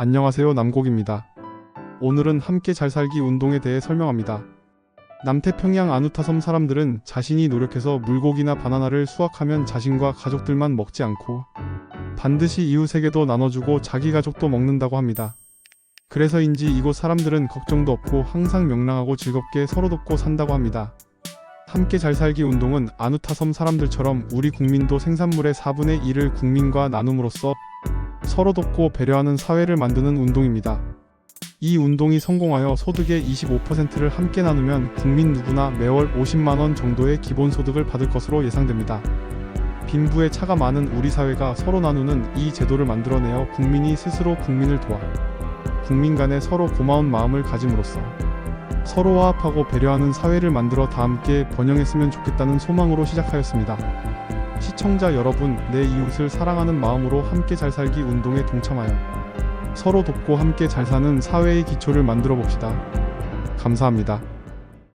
안녕하세요 남곡입니다. 오늘은 함께 잘 살기 운동에 대해 설명합니다. 남태평양 아누타섬 사람들은 자신이 노력해서 물고기나 바나나를 수확하면 자신과 가족들만 먹지 않고 반드시 이웃에게도 나눠주고 자기 가족도 먹는다고 합니다. 그래서인지 이곳 사람들은 걱정도 없고 항상 명랑하고 즐겁게 서로 돕고 산다고 합니다. 함께 잘 살기 운동은 아누타섬 사람들처럼 우리 국민도 생산물의 4분의 1을 국민과 나눔으로써 서로 돕고 배려하는 사회를 만드는 운동입니다. 이 운동이 성공하여 소득의 25%를 함께 나누면 국민 누구나 매월 50만원 정도의 기본소득을 받을 것으로 예상됩니다. 빈부의 차가 많은 우리 사회가 서로 나누는 이 제도를 만들어내어 국민이 스스로 국민을 도와 국민 간에 서로 고마운 마음을 가짐으로써 서로 화합하고 배려하는 사회를 만들어 다 함께 번영했으면 좋겠다는 소망으로 시작하였습니다. 시청자 여러분, 내 이웃을 사랑하는 마음으로 함께 잘 살기 운동에 동참하여 서로 돕고 함께 잘 사는 사회의 기초를 만들어 봅시다. 감사합니다.